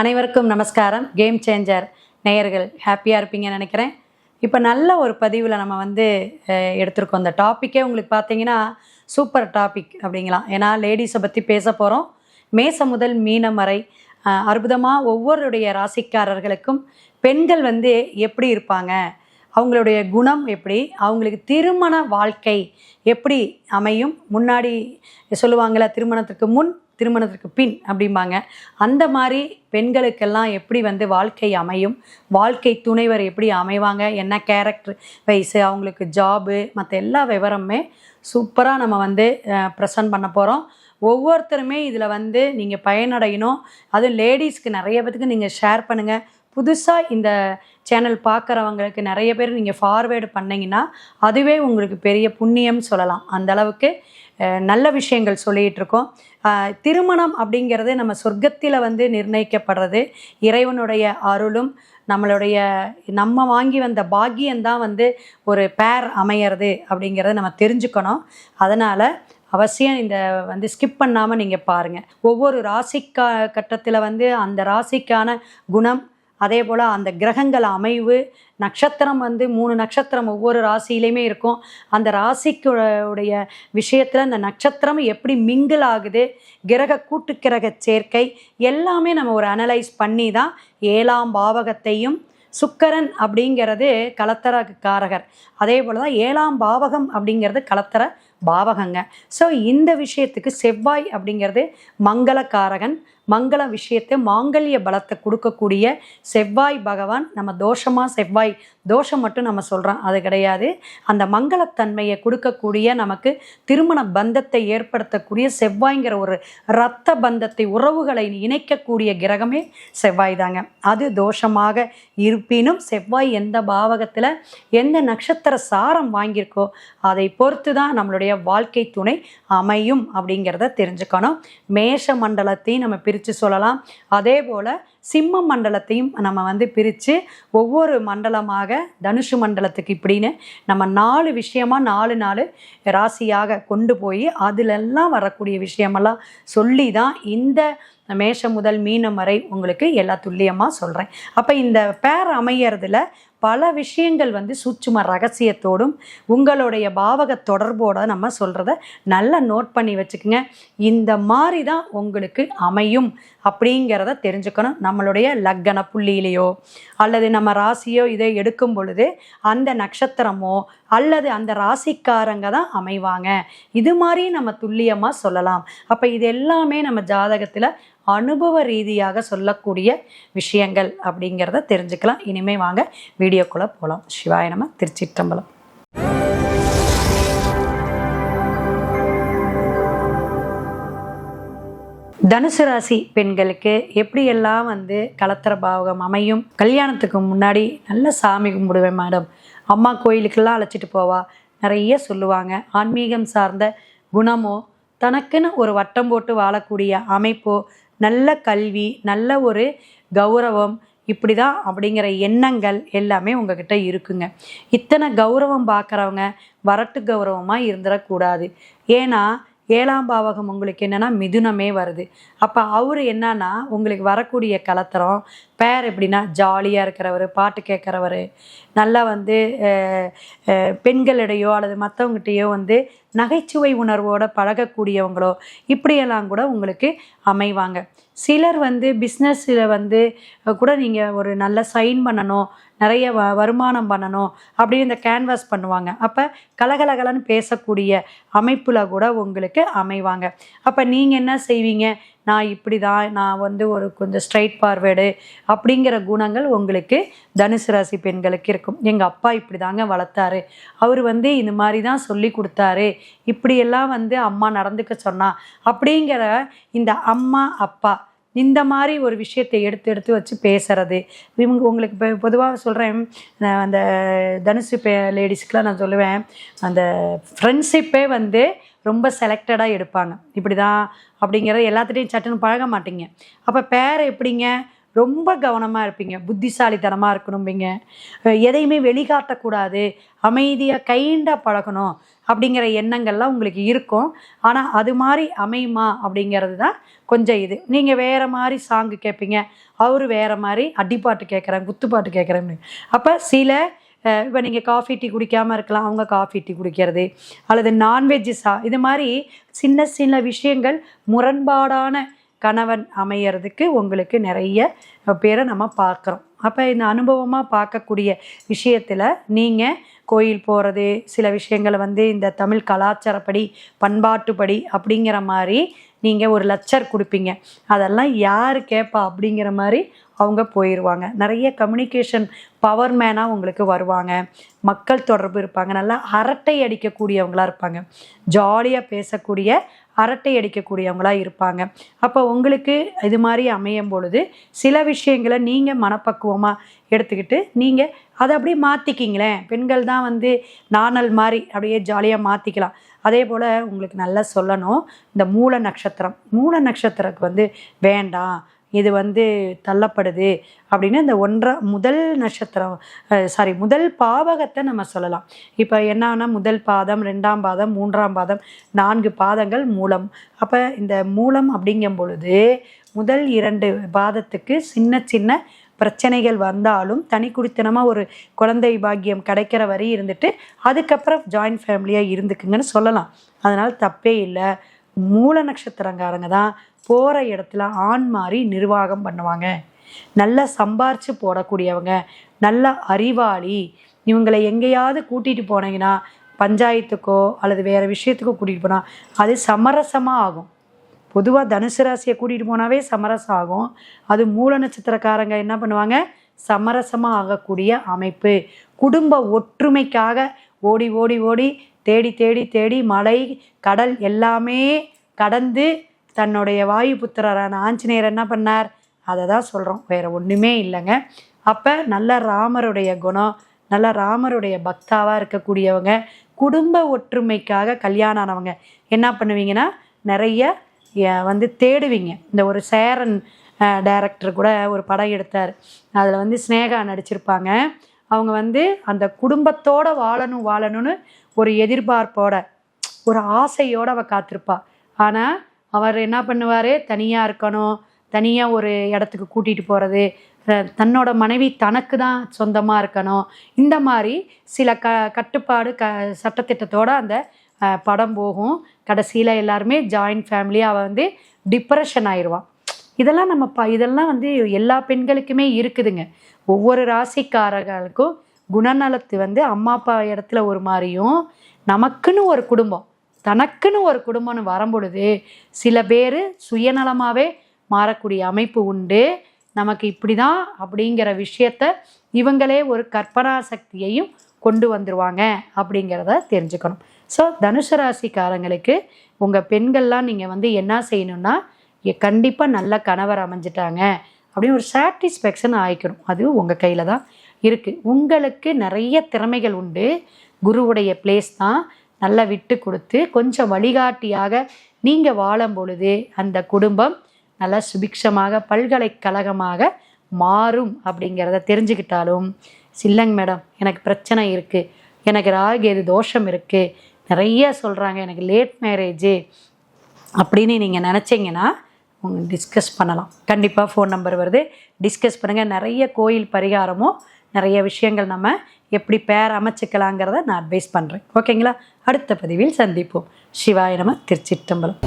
அனைவருக்கும் நமஸ்காரம். Game changer நேயர்கள் ஹாப்பியாக இருப்பீங்கன்னு நினைக்கிறேன். இப்போ நல்ல ஒரு பதிவில் நம்ம வந்து எடுத்திருக்கோம். அந்த டாப்பிக்கே உங்களுக்கு பார்த்தீங்கன்னா சூப்பர் டாபிக் அப்படிங்களாம் ஏன்னா லேடிஸை பற்றி பேச போகிறோம் மேச முதல் மீனம் வரை அற்புதமாக ஒவ்வொருடைய ராசிக்காரர்களுக்கும் பெண்கள் வந்து எப்படி இருப்பாங்க? அவங்களுடைய குணம் எப்படி? அவங்களுக்கு திருமண வாழ்க்கை எப்படி அமையும்? முன்னாடி சொல்லுவாங்களா திருமணத்துக்கு முன் திருமணத்திற்கு பின் அப்படிம்பாங்க. அந்த மாதிரி பெண்களுக்கெல்லாம் எப்படி வந்து வாழ்க்கை அமையும்? வாழ்க்கை துணைவர் எப்படி அமைவாங்க? என்ன கேரக்டர் வைஸு அவங்களுக்கு ஜாபு மற்ற எல்லா விவரமுமே சூப்பராக நம்ம வந்து ப்ரெசன்ட் பண்ண போகிறோம் ஒவ்வொருத்தருமே இதில் வந்து நீங்கள் பயனடையணும். அதுவும் லேடிஸ்க்கு நிறைய பேத்துக்கு நீங்கள் ஷேர் பண்ணுங்கள் புதுசாக இந்த சேனல் பார்க்குறவங்களுக்கு நிறைய பேர் நீங்கள் ஃபார்வேர்டு பண்ணிங்கன்னா அதுவே உங்களுக்கு பெரிய புண்ணியம் சொல்லலாம். அந்த அளவுக்கு நல்ல விஷயங்கள் சொல்லிகிட்டு இருக்கோம். திருமணம் அப்படிங்கிறது நம்ம சொர்க்கத்தில் வந்து நிர்ணயிக்கப்படுறது. இறைவனுடைய அருளும் நம்மளுடைய நம்ம வாங்கி வந்த பாக்கியம்தான் வந்து ஒரு பேர் அமையிறது அப்படிங்கிறத நம்ம தெரிஞ்சுக்கணும். அதனால் அவசியம் இந்த வந்து ஸ்கிப் பண்ணாமல் நீங்கள் பாருங்கள் ஒவ்வொரு ராசிக்கா கட்டத்தில் வந்து அந்த ராசிக்கான குணம் அதே போல் அந்த கிரகங்கள் அமைவு நட்சத்திரம் வந்து மூணு நட்சத்திரம் ஒவ்வொரு ராசியிலையுமே இருக்கும். அந்த ராசிக்கு உடைய விஷயத்தில் அந்த நட்சத்திரம் எப்படி மிங்கிள் ஆகுது கிரக கூட்டு கிரக சேர்க்கை எல்லாமே நம்ம ஒரு அனலைஸ் பண்ணி தான் ஏழாம் பாவகத்தையும் சுக்கரன் அப்படிங்கிறது கலத்தர காரகர் அதே போல் தான் ஏழாம் பாவகம் அப்படிங்கிறது கலத்தர பாவகங்க. ஸோ இந்த விஷயத்துக்கு செவ்வாய் அப்படிங்கிறது மங்களக்காரகன் மங்கள விஷயத்தை மாங்கல்ய பலத்தை கொடுக்கக்கூடிய செவ்வாய் பகவான் நம்ம தோஷமாக செவ்வாய் தோஷம் மட்டும் நம்ம சொல்கிறோம் அது கிடையாது. அந்த மங்களத்தன்மையை கொடுக்கக்கூடிய நமக்கு திருமண பந்தத்தை ஏற்படுத்தக்கூடிய செவ்வாய்ங்கிற ஒரு இரத்த பந்தத்தை உறவுகளை இணைக்கக்கூடிய கிரகமே செவ்வாய் தாங்க. அது தோஷமாக இருப்பினும் செவ்வாய் எந்த பாவகத்தில் எந்த நட்சத்திர சாரம் வாங்கியிருக்கோ அதை பொறுத்து தான் நம்மளுடைய வாழ்க்கை துணை அமையும் அப்படிங்கிறத தெரிஞ்சுக்கணும். மேஷ மண்டலத்தையும் நம்ம பிரித்து சொல்லலாம். அதே போல் சிம்ம மண்டலத்தையும் நம்ம வந்து பிரித்து ஒவ்வொரு மண்டலமாக தனுஷு மண்டலத்துக்கு இப்படின்னு நம்ம நாலு விஷயமா நாலு நாலு ராசியாக கொண்டு போய் அதிலெல்லாம் வரக்கூடிய விஷயமெல்லாம் சொல்லி தான் இந்த மேஷம் முதல் மீனம் வரை உங்களுக்கு எல்லா துல்லியமாக சொல்கிறேன் அப்போ இந்த பேர் அமையறதுல பல விஷயங்கள் வந்து சூட்சும ரகசியத்தோடும் உங்களுடைய பாவக தொடர்போட நம்ம சொல்கிறத நல்லா நோட் பண்ணி வச்சுக்கோங்க. இந்த மாதிரி தான் உங்களுக்கு அமையும். அப்படிங்கிறத தெரிஞ்சுக்கணும். நம்மளுடைய லக்கண புள்ளியிலையோ அல்லது நம்ம ராசியோ இதை எடுக்கும் பொழுது அந்த நட்சத்திரமோ அல்லது அந்த ராசிக்காரங்க தான் அமைவாங்க. இது மாதிரி நம்ம துல்லியமாக சொல்லலாம். அப்போ இது எல்லாமே நம்ம ஜாதகத்தில் அனுபவ ரீதியாக சொல்லக்கூடிய விஷயங்கள் அப்படிங்கிறத தெரிஞ்சுக்கலாம். இனிமே வாங்க வீடியோக்குள்ளே போகலாம் சிவாய நம்ம திருச்சிற்றம்பலம். தனுசு ராசி பெண்களுக்கு எப்படியெல்லாம் வந்து கலத்திர பாவகம் அமையும்? கல்யாணத்துக்கு முன்னாடி நல்ல சாமி கும்பிடுவேன் மேடம் அம்மா கோயிலுக்கெல்லாம் அழைச்சிட்டு போவா. நிறைய சொல்லுவாங்க. ஆன்மீகம் சார்ந்த குணமோ தனக்குன்னு ஒரு வட்டம் போட்டு வாழக்கூடிய அமைப்போ நல்ல கல்வி நல்ல ஒரு கௌரவம் இப்படி தான் அப்படிங்கிற எண்ணங்கள் எல்லாமே உங்ககிட்ட இருக்குங்க. இத்தனை கௌரவம் பார்க்குறவங்க வரட்டு கௌரவமாக இருந்துடக்கூடாது ஏன்னா ஏழாம் பாவகம் உங்களுக்கு என்னென்னா மிதுனமே வருது. அப்போ அவர் என்னன்னா உங்களுக்கு வரக்கூடிய கலத்தரம் பேர் எப்படின்னா ஜாலியாக இருக்கிறவர் பாட்டு கேட்குறவர். நல்லா வந்து பெண்களிடையோ அல்லது மற்றவங்ககிட்டயோ வந்து நகைச்சுவை உணர்வோட பழகக்கூடியவங்களோ இப்படியெல்லாம் கூட உங்களுக்கு அமைவாங்க. சிலர் வந்து பிஸ்னஸில் வந்து கூட நீங்கள் ஒரு நல்ல சைன் பண்ணணும் நிறைய வ வருமானம் பண்ணணும் அப்படின்னு இந்த கேன்வாஸ் பண்ணுவாங்க. அப்போ கலகலகலன்னு பேசக்கூடிய அமைப்பில் கூட உங்களுக்கு அமைவாங்க. அப்போ நீங்கள் என்ன செய்வீங்க? நான் இப்படி தான் நான் வந்து ஒரு கொஞ்சம் ஸ்ட்ரைட் ஃபார்வேர்டு அப்படிங்கிற குணங்கள் உங்களுக்கு தனுசு ராசி பெண்களுக்கு இருக்கும். எங்கள் அப்பா இப்படி தாங்க வளர்த்தாரு. அவர் வந்து இந்த மாதிரி தான் சொல்லி கொடுத்தாரு. இப்படியெல்லாம் வந்து அம்மா நடந்துக்க சொன்னா அப்படிங்கிற இந்த அம்மா அப்பா இந்த மாதிரி ஒரு விஷயத்தை எடுத்து எடுத்து வச்சு பேசுறது. இவங்க உங்களுக்கு இப்போ பொதுவாக சொல்கிறேன் அந்த தனுசு பே லேடிஸ்க்கெலாம் நான் சொல்லுவேன் அந்த ஃப்ரெண்ட்ஷிப்பே வந்து ரொம்ப செலக்டடாக எடுப்பாங்க. இப்படி தான் அப்படிங்கிறத எல்லாத்துட்டையும் சட்டுன்னு பழக மாட்டீங்க. அப்போ பேரை எப்படிங்க? ரொம்ப கவனமாக இருப்பீங்க. புத்திசாலித்தனமாக இருக்கணும்பீங்க. எதையுமே வெளிக்காட்டக்கூடாது அமைதியாக கைண்டாக பழகணும் அப்படிங்கிற எண்ணங்கள்லாம் உங்களுக்கு இருக்கும். ஆனால் அது மாதிரி அமையுமா அப்படிங்கிறது தான் கொஞ்சம் இது. நீங்கள் வேறு மாதிரி சாங்கு கேட்பீங்க அவர் வேறு மாதிரி அடிப்பாட்டு கேட்குறேன் குத்துப்பாட்டு கேட்குறேன் அப்போ சில இப்போ நீங்கள் காஃபி டீ குடிக்காமல் இருக்கலாம். அவங்க காஃபி டீ குடிக்கிறது. அல்லது நான்வெஜ்ஜு சா? இது மாதிரி சின்ன சின்ன விஷயங்கள் முரண்பாடான கணவன் அமையறதுக்கு உங்களுக்கு நிறைய பேரை நம்ம பார்க்குறோம். அப்போ இந்த அனுபவமாக பார்க்கக்கூடிய விஷயத்தில் நீங்கள் கோயில் போகிறது சில விஷயங்களை வந்து இந்த தமிழ் கலாச்சாரப்படி பண்பாட்டுப்படி அப்படிங்கிற மாதிரி நீங்கள் ஒரு லெக்சர் கொடுப்பீங்க. அதெல்லாம் யார் கேட்பா அப்படிங்கிற மாதிரி அவங்க போயிடுவாங்க நிறைய கம்யூனிகேஷன் பவர் மேனாக உங்களுக்கு வருவாங்க. மக்கள் தொடர்பு இருப்பாங்க. நல்லா அரட்டை அடிக்கக்கூடியவங்களாக இருப்பாங்க. ஜாலியாக பேசக்கூடிய அரட்டை அடிக்கக்கூடியவங்களாக இருப்பாங்க. அப்போ உங்களுக்கு இது மாதிரி அமையும் பொழுது சில விஷயங்களை நீங்கள் மனப்பக்குவமாக எடுத்துக்கிட்டு நீங்கள் அதை அப்படியே மாற்றிக்கிங்களேன் பெண்கள் தான் வந்து நாணல் மாதிரி அப்படியே ஜாலியாக மாற்றிக்கலாம் அதே போல் உங்களுக்கு நல்லா சொல்லணும் இந்த மூல நட்சத்திரம். மூல நட்சத்திரக்கு வந்து வேண்டாம். இது வந்து தள்ளப்படுது அப்படின்னு இந்த ஒன்றா முதல் நட்சத்திரம் சாரி முதல் பாவகத்தை நம்ம சொல்லலாம். இப்போ என்னன்னா முதல் பாதம் ரெண்டாம் பாதம் மூன்றாம் பாதம் நான்கு பாதங்கள் மூலம். அப்போ இந்த மூலம் அப்படிங்கும் பொழுது முதல் இரண்டு பாதத்துக்கு சின்ன சின்ன பிரச்சனைகள் வந்தாலும் தனி குடித்தனமாக ஒரு குழந்தை பாக்கியம் கிடைக்கிற வரை இருந்துட்டு அதுக்கப்புறம் ஜாயின்ட் ஃபேமிலியாக இருந்துக்குங்கன்னு சொல்லலாம். அதனால் தப்பே இல்லை. மூல நட்சத்திரங்காரங்க தான் போகிற இடத்துல ஆண் மாறி நிர்வாகம் பண்ணுவாங்க. நல்லா சம்பாரித்து போடக்கூடியவங்க நல்ல அறிவாளி. இவங்களை எங்கேயாவது கூட்டிகிட்டு போனீங்கன்னா பஞ்சாயத்துக்கோ அல்லது வேறு விஷயத்துக்கோ கூட்டிகிட்டு போனால் அது சமரசமாக ஆகும். பொதுவாக தனுசு ராசியை கூட்டிகிட்டு போனாவே சமரசம் ஆகும். அது மூல நட்சத்திரக்காரங்க என்ன பண்ணுவாங்க? சமரசமாக ஆகக்கூடிய அமைப்பு. குடும்ப ஒற்றுமைக்காக ஓடி ஓடி ஓடி தேடி தேடி தேடி மலை கடல் எல்லாமே கடந்து தன்னுடைய வாயு புத்திரரான ஆஞ்சநேயர் என்ன பண்ணார்? அதை தான் சொல்கிறோம் வேறு ஒன்றுமே இல்லைங்க. அப்போ நல்ல ராமருடைய குணம் நல்ல ராமருடைய பக்தாவாக இருக்கக்கூடியவங்க குடும்ப ஒற்றுமைக்காக கல்யாணம் ஆனவங்க என்ன பண்ணுவீங்கன்னா நிறைய வந்து தேடுவீங்க. இந்த ஒரு சேரன் டைரக்டர் கூட ஒரு படம் எடுத்தார். அதில் வந்து ஸ்னேகா நடிச்சிருப்பாங்க. அவங்க வந்து அந்த குடும்பத்தோட வாழணும் வாழணும்னு ஒரு எதிர்பார்ப்போட ஒரு ஆசையோட அவ காத்திருப்பா. ஆனால் அவர் என்ன பண்ணுவார்? தனியாக இருக்கணும் தனியாக ஒரு இடத்துக்கு கூட்டிகிட்டு போகிறது தன்னோட மனைவி தனக்கு தான் சொந்தமாக இருக்கணும். இந்த மாதிரி சில க கட்டுப்பாடு க சட்டத்திட்டத்தோட அந்த படம் போகும். கடைசியில் எல்லாருமே ஜாயின்ட் ஃபேமிலியாக அவள் வந்து டிப்ரெஷன் ஆயிடுவான் இதெல்லாம் நம்ம ப இதெல்லாம் வந்து எல்லா பெண்களுக்குமே இருக்குதுங்க. ஒவ்வொரு ராசிக்காரர்களுக்கும் குணநலத்து வந்து அம்மா அப்பா இடத்துல ஒரு மாதிரியும் நமக்குன்னு ஒரு குடும்பம் தனக்குன்னு ஒரு குடும்பம்னு வரும்பொழுது சில பேர் சுயநலமாகவே மாறக்கூடிய அமைப்பு உண்டு. நமக்கு இப்படி தான் அப்படிங்கிற விஷயத்த இவங்களே ஒரு கற்பனா சக்தியையும் கொண்டு வந்துருவாங்க அப்படிங்கிறத தெரிஞ்சுக்கணும். ஸோ தனுசு ராசிக்காரங்களுக்கு உங்கள் பெண்கள்லாம் நீங்கள் வந்து என்ன செய்யணும்னா கண்டிப்பாக நல்ல கணவர் அமைஞ்சிட்டாங்க. அப்படின்னு ஒரு சாட்டிஸ்ஃபேக்ஷன் ஆயிக்கணும். அது உங்கள் கையில் தான் இருக்குது உங்களுக்கு நிறைய திறமைகள் உண்டு. குருவுடைய பிளேஸ் தான் நல்லா விட்டு கொடுத்து கொஞ்சம் வழிகாட்டியாக நீங்கள் வாழும் பொழுது அந்த குடும்பம் நல்லா சுபிக்ஷமாக பல்கலைக்கழகமாக மாறும் அப்படிங்கிறத தெரிஞ்சுக்கிட்டாலும் இல்லைங்க மேடம் எனக்கு பிரச்சனை இருக்குது எனக்கு ராகேது தோஷம் இருக்குது நிறைய சொல்கிறாங்க எனக்கு லேட் மேரேஜு அப்படின்னு நீங்கள் நினச்சிங்கன்னா டிஸ்கஸ் பண்ணலாம். கண்டிப்பாக ஃபோன் நம்பர் வருது. டிஸ்கஸ் பண்ணுங்கள் நிறைய கோயில் பரிகாரமும் நிறைய விஷயங்கள் நம்ம எப்படி பேர் அமைச்சிக்கலாங்கிறத நான் அட்வைஸ் பண்ணுறேன் ஓகேங்களா அடுத்த பதிவில் சந்திப்போம். சிவாய நம திருச்சிற்றம்பலம்.